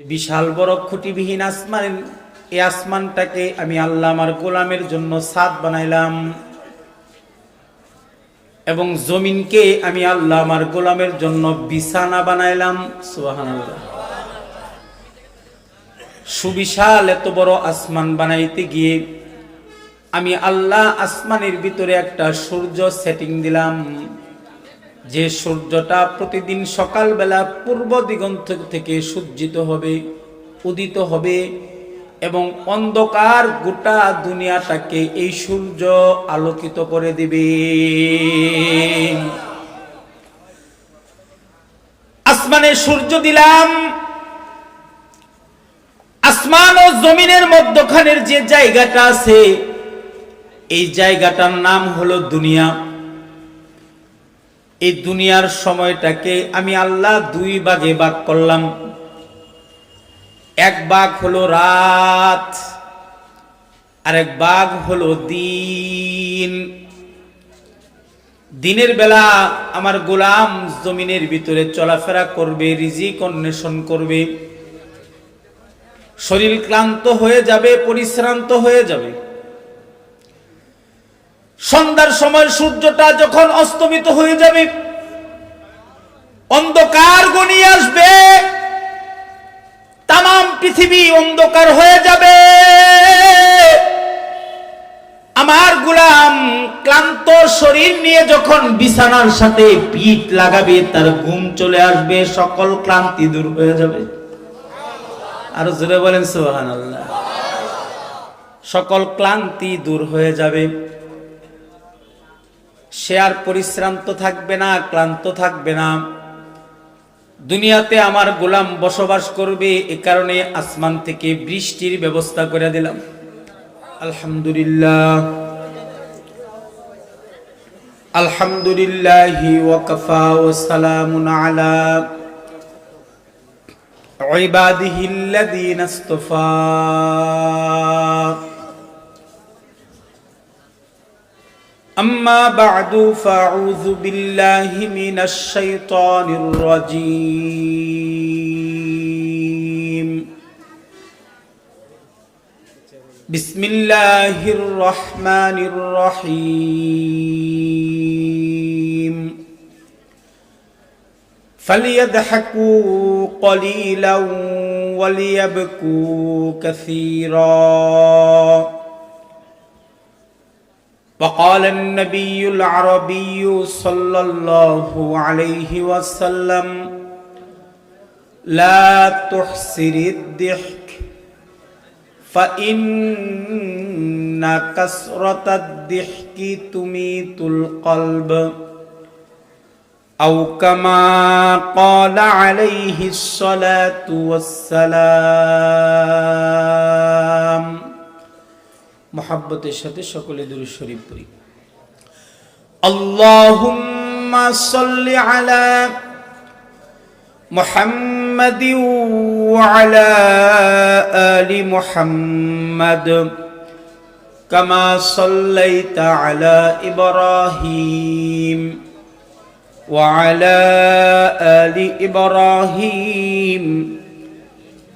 বিশাল বড় খুঁটিবিহীন আসমান, এই আসমানটাকে আমি আল্লাহ আমার গোলামের জন্য সাদ বানাইলাম। এবং জমিনকে আমি আল্লাহ আমার গোলামের জন্য বিছানা বানাইলাম। সুবিশাল এত বড় আসমান বানাইতে গিয়ে আমি আল্লাহ আসমানের ভিতরে একটা সূর্য সেটিং দিলাম। যে সূর্যটা প্রতিদিন সকালবেলা পূর্ব দিগন্ত থেকে সজ্জিত হবে, উদিত হবে এবং অন্ধকার গোটা দুনিয়াটাকে এই সূর্য আলোকিত করে দিবে। আসমানে সূর্য দিলাম। আসমান ও জমিনের মধ্যখানের যে জায়গাটা আছে, এই জায়গাটার নাম হলো দুনিয়া। এই দুনিয়ার সময়টাকে আমি আল্লাহ দুই ভাগে ভাগ করলাম। এক ভাগ হলো রাত আর এক ভাগ হলো দিন। দিনের বেলা আমার গোলাম জমিনের ভিতরে চলাফেরা করবে, রিজিক অন্বেষণ করবে। শরীর ক্লান্ত হয়ে যাবে, পরিশ্রান্ত হয়ে যাবে। সন্ধ্যার সময় সূর্যটা যখন অস্তমিত হয়ে যাবে, অন্ধকার গনিয়ে আসবে তাম পৃথিবী অন্ধকার হয়ে যাবে। আমার গুলাম ক্লান্ত শরীর নিয়ে যখন বিছানার সাথে পিঠ লাগাবে, তার ঘুম চলে আসবে, সকল ক্লান্তি দূর হয়ে যাবে। আর জোরে বলেন সোহান সকল ক্লান্তি দূর হয়ে যাবে। সে আর পরিশ্রান্ত থাকবে না ক্লান্ত থাকবে না দুনিয়াতে আমার গোলাম বসবাস করবে এ কারণে আসমান থেকে বৃষ্টির ব্যবস্থা করে দিলাম আলহামদুলিল্লাহ আলহামদুলিল্লাহ ওয়াকাফা ও সালামুন আলা عباده الذين اصطفى أما بعد فأعوذ بالله من الشيطان الرجيم بسم الله الرحمن الرحيم فليضحكوا قليلا وليبكوا كثيرا وقال النبي العربي صلى الله عليه وسلم لا تحسر الضحك فإن كسرة الضحك تميت القلب. أو كما قال عليه الصلاة والسلام মহাব্বতের সাথে সকলে দূর শরীফ পড়ি আল্লাহুম্মা সাল্লি আলা محمد وعلى آل محمد كما صليت على إبراهيم وعلى آل إبراهيم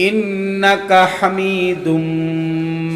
إنك حميد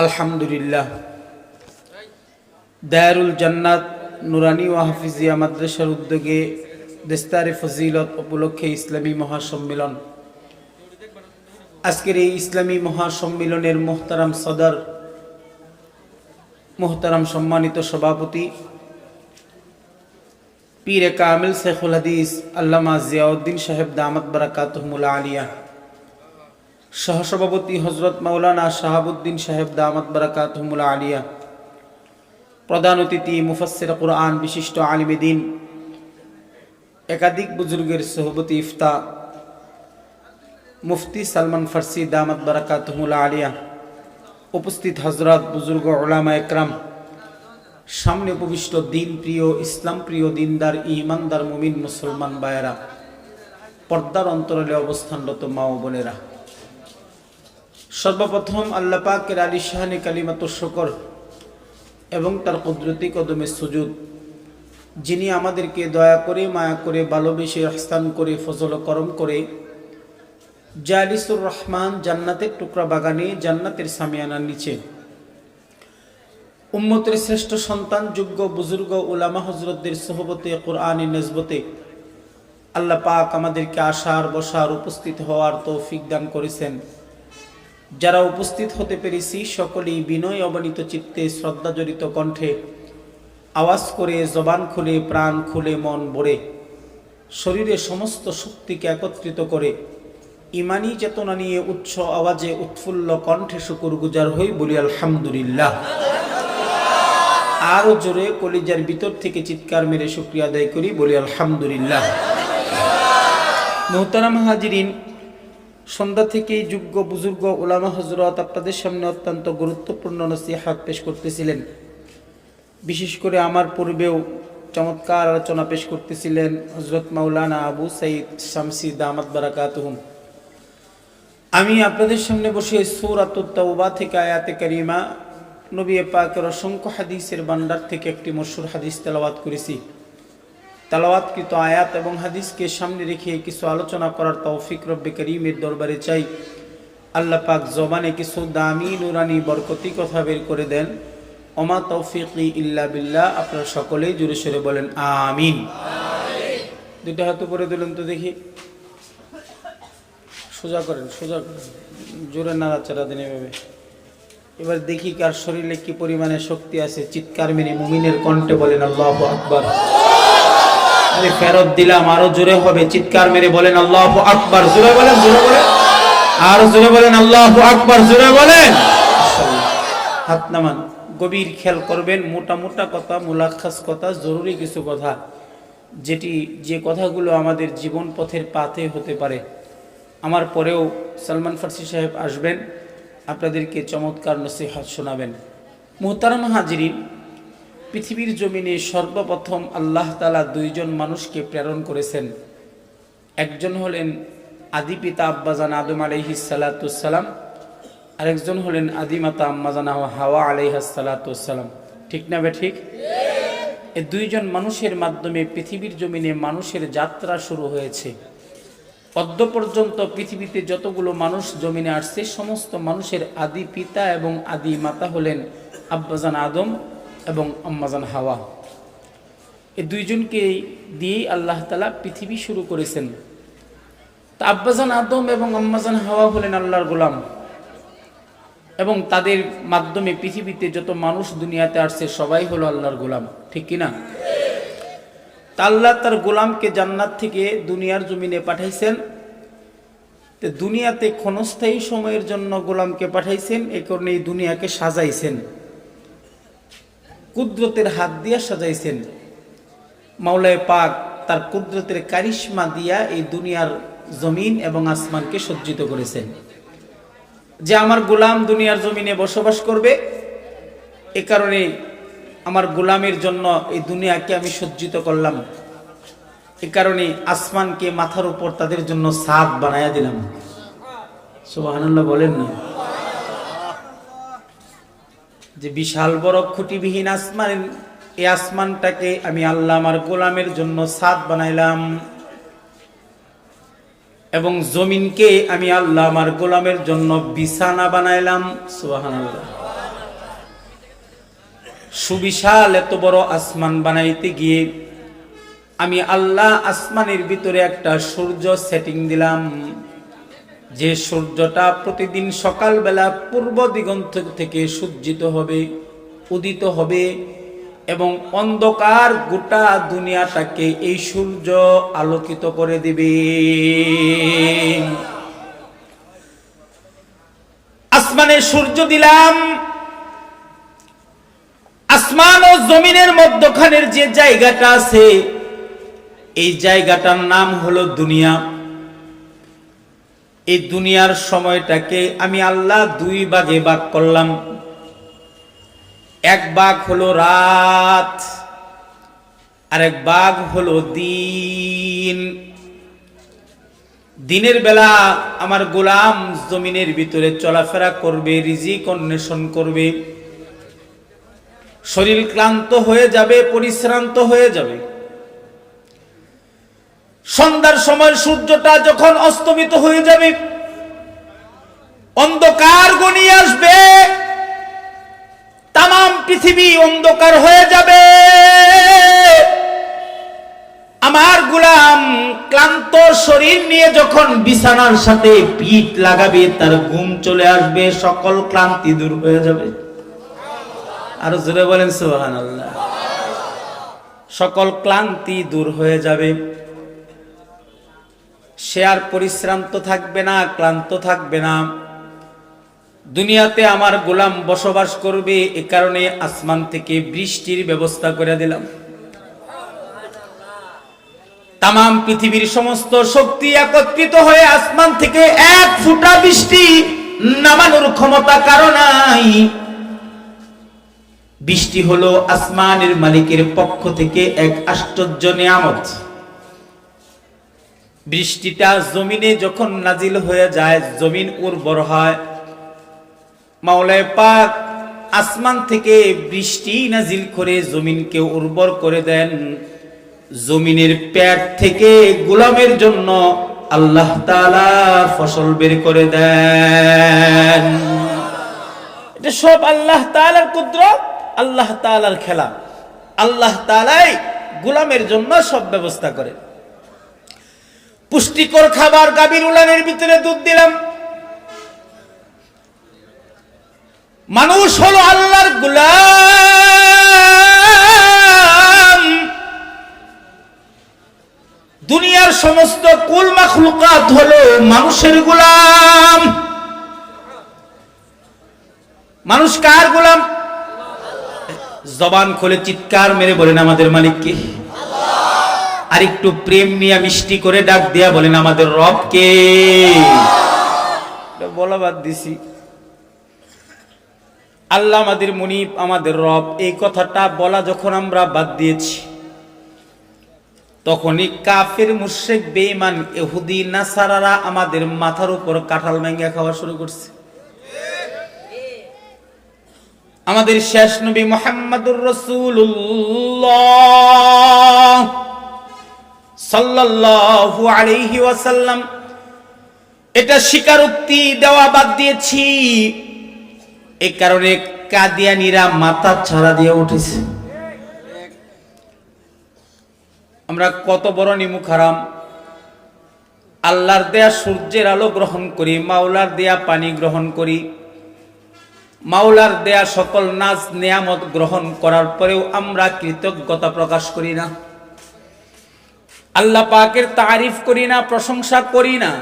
আলহামদুলিল্লাহ। দায়ারুল জান্নাত নুরানি ও হাফিজিয়া মাদ্রাসার উদ্যোগে দেস্তারে ফজিলত উপলক্ষে ইসলামী মহাসম্মেলন। আজকের এই ইসলামী মহাসম্মেলনের মোহতারাম সদর, মোহতারাম সম্মানিত সভাপতি পীর কামিল শেখুল হাদিস আল্লামা জিয়াউদ্দিন সাহেব দামাত বারাকাতহমুল্লা আলিয়া। সহসভাপতি হজরত মাওলানা শাহাবুদ্দিন সাহেব দামাত বারাকাতহমুল্লা আলিয়া, প্রধান অতিথি মুফাসির কোরআন বিশিষ্ট আলিমেদিন একাধিক বুজুর্গের সহবতী ইফতা, মুফতি সালমান ফার্সি দামাত বারাকাতহুল আলিয়া, উপস্থিত হজরত বুজুর্গ ওলামা একরাম, সামনে উপবিষ্ট দিন প্রিয়, ইসলাম প্রিয় দিনদার, ইমানদার মুমিন মুসলমান বায়েরা পর্দার অন্তরালে অবস্থানরত মা ও বোনেরা। সর্বপ্রথম আল্লাহ পাকের আলী শাহানি কালিমাত শকর এবং তার কুদরতি কদমে সুজুদ। যিনি আমাদেরকে দয়া করে, মায়া করে, ভালোবেসে স্থান করে, ফজল করম করে জালিসুর রহমান জান্নাতের টুকরা বাগানে, জান্নাতের সামিয়ানার নিচে। উম্মতের শ্রেষ্ঠ সন্তান, যোগ্য, বুজুর্গ, উলামা হজরতদের সোহবতে, কোরআনী নেজবতে আল্লাহ পাক আমাদেরকে আসার বসার উপস্থিত হওয়ার তৌফিক দান করেছেন। যারা উপস্থিত হতে পেরেছি, সকলেই বিনয় অবনীত চিত্তে শ্রদ্ধাজড়িত কণ্ঠে আওয়াজ করে জবান খুলে, প্রাণ খুলে, মন ভরে, শরীরে সমস্ত শক্তিকে একত্রিত করে, ইমানি চেতনা নিয়ে উচ্চ আওয়াজে উৎফুল্ল কণ্ঠে শুকুর গুজার হই বলি আলহামদুলিল্লাহ। আরও জোরে কলিজার ভিতর থেকে চিৎকার মেরে শুক্রিয়া আদায় করি বলি আলহামদুলিল্লাহ। মোহতারাম হাজিরিন সন্ধ্যা থেকেই যোগ্য বুজুর্গ ওলামা হজরত আপনাদের সামনে অত্যন্ত গুরুত্বপূর্ণ নসিহাত পেশ করতেছিলেন। বিশেষ করে আমার পূর্বেও চমৎকার আলোচনা পেশ করতেছিলেন হজরত মাওলানা আবু সাইদ শামসি দামাত বারাকাতুহুম। আমি আপনাদের সামনে বসে সুর সৌরাতুত্তাউবা থেকে আয়াতে কারিমা, নবী পাকের অসংখ্য হাদিসের বান্ডার থেকে একটি মশুর হাদিস তেলাওয়াত করেছি। তালাওয়াতকৃত আয়াত এবং হাদিসকে সামনে রেখে কিছু আলোচনা করার তৌফিক রব্বে করিমের দরবারে চাই। আল্লাহ পাক জবানে কিছু দামি, নুরানি, বরকতি কথা বের করে দেন। ওমা তৌফিকি ইল্লা বিল্লাহ, আপনারা সকলেই জুড়ে সরে বলেন, আমিন। দুইটা হাত উপরে দিলেন তো দেখি। সোজা করেন সোজা করেন। জোরে নাড়াচাড়া দিন এভাবে। এবার দেখি কার শরীরে কি পরিমাণে শক্তি আছে। চিৎকার মেরে মুমিনের কণ্ঠে বলেন, আল্লাহ আকবার। আরে ফেরত দিলাম, আরও জোরে হবে। চিৎকার মেরে বলেন, আল্লাহ আকবার। জোরে বলেন জোরে বলেন। আরও জোরে বলেন, আল্লাহ আকবার। জোরে বলেন। হাত নামান। গভীর খেয়াল করবেন, মোটা মোটা কথা মুলাক্ষাস কথা, জরুরি কিছু কথা, যেটি যে কথাগুলো আমাদের জীবন পথের পাথে হতে পারে। আমার পরেও সালমান ফার্সি সাহেব আসবেন, আপনাদেরকে চমৎকার নসিহাত শোনাবেন। মোহতারাম হাজিরিন পৃথিবীর জমিনে সর্বপ্রথম আল্লাহ তালা দুইজন মানুষকে প্রেরণ করেছেন। একজন হলেন আদি পিতা আব্বাজান আদম আলহি সালাতাম আরেকজন হলেন আদিমাতা আম্মাজান হাওয়া আলহাসালাতাম ঠিক না ঠিক? এই দুইজন মানুষের মাধ্যমে পৃথিবীর জমিনে মানুষের যাত্রা শুরু হয়েছে। অদ্য পর্যন্ত পৃথিবীতে যতগুলো মানুষ জমিনে আসছে, সমস্ত মানুষের আদি পিতা এবং আদি মাতা হলেন আব্বাজান আদম এবং আম্মাজান হাওয়া। এই দুইজনকে দিয়েই আল্লাহ তালা পৃথিবী শুরু করেছেন। তা আব্বাজান আদম এবং আম্মাজান হাওয়া হলেন আল্লাহর গোলাম। এবং তাদের মাধ্যমে পৃথিবীতে যত মানুষ দুনিয়াতে আসছে, সবাই হলো আল্লাহর গোলাম। ঠিক কিনা? তা আল্লাহ তার গোলামকে জান্নাত থেকে দুনিয়ার জমিনে পাঠাইছেন। তো দুনিয়াতে ক্ষণস্থায়ী সময়ের জন্য গোলামকে পাঠাইছেন। এই কারণে এই দুনিয়াকে সাজাইছেন। কুদরতের হাত দিয়া সাজাইছেন। মাওলায় পাক তার কুদরতের কারিশ্মা দিয়া এই দুনিয়ার জমিন এবং আসমানকে সজ্জিত করেছেন। যে আমার গোলাম দুনিয়ার জমিনে বসবাস করবে, এ কারণে আমার গোলামের জন্য এই দুনিয়াকে আমি সজ্জিত করলাম। এ কারণে আসমানকে মাথার উপর তাদের জন্য সাদ বানায়া দিলাম। সুবহানাল্লাহ বলেন না। যে বিশাল বড় খুঁটিবিহীন আসমান, এই আসমানটাকে আমি আল্লাহ আমার গোলামের জন্য সাদ বানাইলাম। এবং জমিনকে আমি আল্লাহ আমার গোলামের জন্য বিছানা বানাইলাম। সুবিশাল এত বড় আসমান বানাইতে গিয়ে আমি আল্লাহ আসমানের ভিতরে একটা সূর্য সেটিং দিলাম। যে সূর্যটা প্রতিদিন সকালবেলা পূর্ব দিগন্ত থেকে সজ্জিত হবে, উদিত হবে এবং অন্ধকার গোটা দুনিয়াটাকে এই সূর্য আলোকিত করে দিবে। আসমানে সূর্য দিলাম। আসমান ও জমিনের মধ্যখানের যে জায়গাটা আছে, এই জায়গাটার নাম হলো দুনিয়া। এই দুনিয়ার সময়টাকে আমি আল্লাহ দুই ভাগে ভাগ করলাম। এক ভাগ হলো রাত, আরেক ভাগ হলো দিন। দিনের বেলা আমার গোলাম জমিনের ভিতরে চলাফেরা করবে, রিজিক অন্বেষণ করবে। শরীর ক্লান্ত হয়ে যাবে, পরিশ্রান্ত হয়ে যাবে। সন্ধ্যার সময় সূর্যটা যখন অস্তমিত হয়ে যাবে, অন্ধকার গনিয়ে আসবে তাম পৃথিবী অন্ধকার হয়ে যাবে। আমার গুলাম ক্লান্ত শরীর নিয়ে যখন বিছানার সাথে পিঠ লাগাবে, তার ঘুম চলে আসবে, সকল ক্লান্তি দূর হয়ে যাবে। আরও জোরে বলেন সুহান সকল ক্লান্তি দূর হয়ে যাবে। সে আর পরিশ্রান্ত থাকবে না, ক্লান্ত থাকবে না। দুনিয়াতে আমার গোলাম বসবাস করবে, এ কারণে আসমান থেকে বৃষ্টির ব্যবস্থা করে দিলাম। তাম পৃথিবীর সমস্ত শক্তি একত্রিত হয়ে আসমান থেকে এক ফুটা বৃষ্টি নামানোর ক্ষমতা কারও নাই। বৃষ্টি হলো আসমানের মালিকের পক্ষ থেকে এক আশ্চর্য নিয়ামত। বৃষ্টিটা জমিনে যখন নাজিল হয়ে যায়, জমিন উর্বর হয়। মাওলায় পাক আসমান থেকে বৃষ্টি নাজিল করে জমিনকে উর্বর করে দেন। জমিনের পেট থেকে গোলামের জন্য আল্লাহ ফসল বের করে দেন। এটা সব আল্লাহ তাআলার কুদরত, আল্লাহ তাআলার খেলা। আল্লাহ তাআলাই গোলামের জন্য সব ব্যবস্থা করে পুষ্টিকর খাবার গাভীর উলানের ভিতরে দুধ দিলাম। মানুষ হলো আল্লাহর গুলাম। দুনিয়ার সমস্ত কুল মাখলুকাত হলো মানুষের গুলাম। মানুষ কার গোলাম? জবান খুলে চিৎকার মেরে বলেন আমাদের মালিককে। আর একটু প্রেম নিয়ে মিষ্টি করে ডাক দিয়া বলেন, আমাদের রবকে বলা বাদ দিছি। আল্লাহ আমাদের মুনিব, আমাদের রব, এই কথাটা বলা যখন আমরা বাদ দিয়েছি, তখনই কাফের মুশেক বেঈমান এহুদি নাসারারা আমাদের মাথার উপর কাঁঠাল ভেঙে খাওয়া শুরু করছে। আমাদের শেষ নবী মোহাম্মদুর রসুল্লাহ সাল্লাল্লাহু আলাইহি ওয়াসাল্লাম। এটা স্বীকারোক্তি দেওয়া বাদ দিয়েছি। এই কারণে কাদিয়ানিরা মাথা ছাড়া দিয়ে উঠেছে। আমরা কত বড় নিমুখ হারাম আল্লাহর দেয়া সূর্যের আলো গ্রহণ করি, মাওলার দেয়া পানি গ্রহণ করি। মাওলার দেয়া সকল নাচ নিয়ামত গ্রহণ করার পরেও আমরা কৃতজ্ঞতা প্রকাশ করি না। আল্লাহ পাকের তারিফ করি না, প্রশংসা করি না।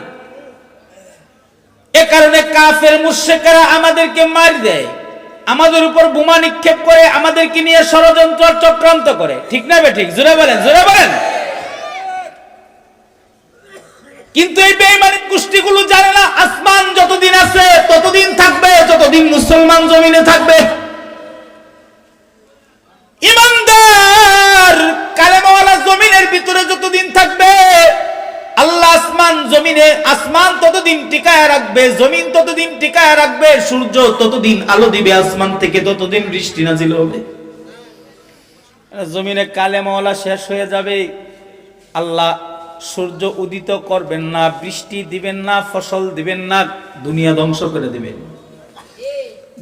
এ কারণে কাফের মুশেকেরা আমাদেরকে মার দেয়। আমাদের উপর বোমা নিক্ষেপ করে আমাদেরকে নিয়ে ষড়যন্ত্র চক্রান্ত করে। ঠিক না বে ঠিক? জোরে বলেন জোরে বলেন। কিন্তু এই বেইমানিক গোষ্ঠীগুলো জানে না, আসমান যতদিন আছে ততদিন থাকবে, যতদিন মুসলমান জমিনে থাকবে ইমানদার কালেমাওয়ালা জমিনের ভিতরে যতদিন থাকবে আল্লাহ জমিনে আসমান ততদিন টিকায় রাখবে, জমিন ততদিন টিকায় রাখবে, সূর্য ততদিন আলো দিবে, আসমান থেকে ততদিন বৃষ্টি নাজিল হবে। জমিনে কালে কালেমাওয়ালা শেষ হয়ে যাবে। আল্লাহ সূর্য উদিত করবেন না, বৃষ্টি দিবেন না, ফসল দিবেন না, দুনিয়া ধ্বংস করে দিবেন।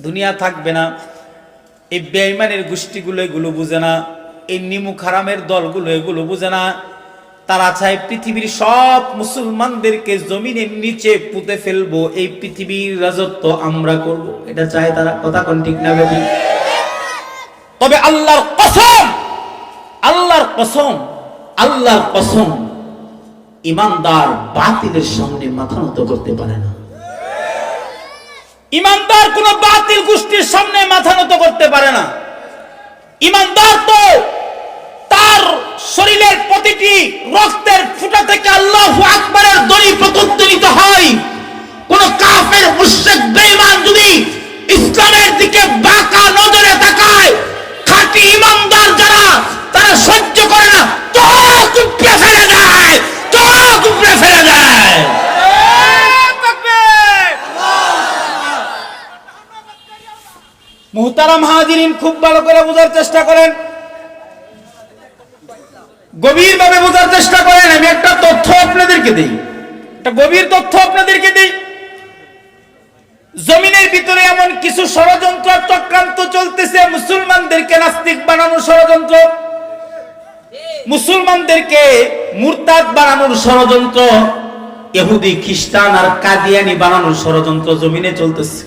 দুনিয়া থাকবে না। এই বেঈমানের গোষ্ঠীগুলো এগুলো বুঝে না, এই নিমু খারামের দলগুলো এগুলো বুঝে না। তারা চায় পৃথিবীর সব মুসলমানদেরকে জমিনের নিচে পুঁতে ফেলব, এই পৃথিবীর রাজত্ব আমরা করব। এটা চায় তারা, কথা কোন ঠিক না বেবি তবে আল্লাহর কসম আল্লাহর কসম আল্লাহর কসম, ইমানদার বাতিলের সামনে মাথা নত করতে পারে না। ইমানদার কোন বাতিল গোষ্ঠীর সামনে মাথা নত করতে পারে না। ইমানদার তো শরীরের প্রতিটি রক্তের ফুটা থেকে আল্লাহ আকবরের দড়ি প্রতিধ্বনিত হয়। কোন কাফের, মুশরিক, বেঈমান যদি ইসলামের দিকে বাঁকা নজরে তাকায়, খাঁটি ইমানদার যারা, তারা সহ্য করে না তো কুপড়ে ফেলে দেয় তো কুপড়ে ফেলে দেয়। মুহতারাম হাজিরিন খুব ভালো করে বোঝার চেষ্টা করেন। গভীরভাবে বোঝার চেষ্টা করেন, আমি একটা তথ্য আপনাদেরকে দিই। একটা গভীর তথ্য আপনাদেরকে দিই। জমিনের ভিতরে এমন কিছু ষড়যন্ত্র চক্রান্ত চলতেছে, মুসলমানদেরকে নাস্তিক বানানোর ষড়যন্ত্র। মুসলমানদেরকে মুরতাদ বানানোর ষড়যন্ত্র। ইহুদি, খ্রিস্টান আর কাদিয়ানি বানানোর ষড়যন্ত্র জমিনে চলতেছে।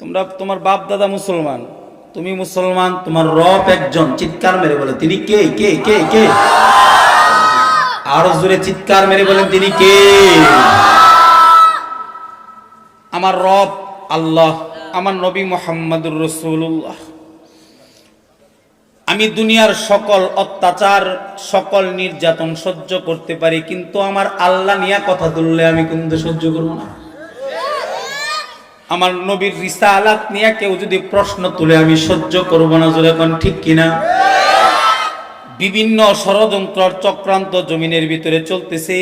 তোমরা, তোমার বাপ দাদা মুসলমান। তুমি মুসলমান, তোমার রব একজন। চিৎকার মেরে বলে তিনি কে? কে? কে? কে? আরও জোরে চিৎকার মেরে বলেন, তিনি কে? আমার রব আল্লাহ, আমার নবী মোহাম্মদুর রসুল্লাহ আমি দুনিয়ার সকল অত্যাচার, সকল নির্যাতন সহ্য করতে পারি, কিন্তু আমার আল্লাহ নিয়ে কথা তুললে আমি কিন্তু সহ্য করব না। আমার নবীর রিসা আলাত নিয়ে কেউ যদি প্রশ্ন তুলে, আমি সহ্য করব না জোরে এখন ঠিক কিনা? বিভিন্ন ষড়যন্ত্র চক্রান্ত জমিনের ভিতরে চলতেছে।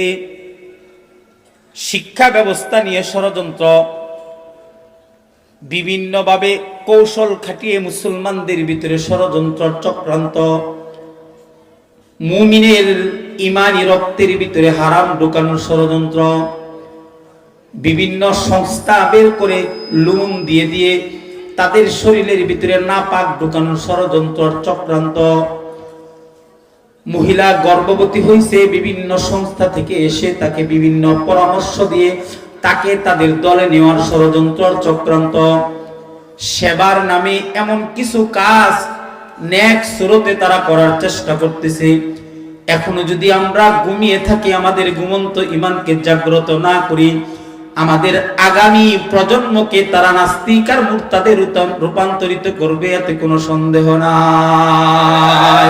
শিক্ষা ব্যবস্থা নিয়ে ষড়যন্ত্র, বিভিন্নভাবে কৌশল খাটিয়ে মুসলমানদের ভিতরে ষড়যন্ত্র চক্রান্ত। মুমিনের ইমানি রক্তের ভিতরে হারাম ঢোকানোর ষড়যন্ত্র। বিভিন্ন সংস্থা বের করে লোন দিয়ে দিয়ে তাদের শরীরের ভিতরে নাপাক ঢোকানোর ষড়যন্ত্র চক্রান্ত। মহিলা গর্ভবতী হয়েছে, বিভিন্ন সংস্থা থেকে এসে তাকে বিভিন্ন পরামর্শ দিয়ে তাকে তাদের দলে নেওয়ার ষড়যন্ত্র চক্রান্ত। সেবার নামে এমন কিছু কাজ ন্যাক স্রোতে তারা করার চেষ্টা করতেছে। এখনও যদি আমরা ঘুমিয়ে থাকি, আমাদের ঘুমন্ত ইমানকে জাগ্রত না করি আমাদের আগামী প্রজন্মকে তারা নাস্তিক আর মুক্তাদের রূপান্তরিত করবে এতে কোনো সন্দেহ নাই।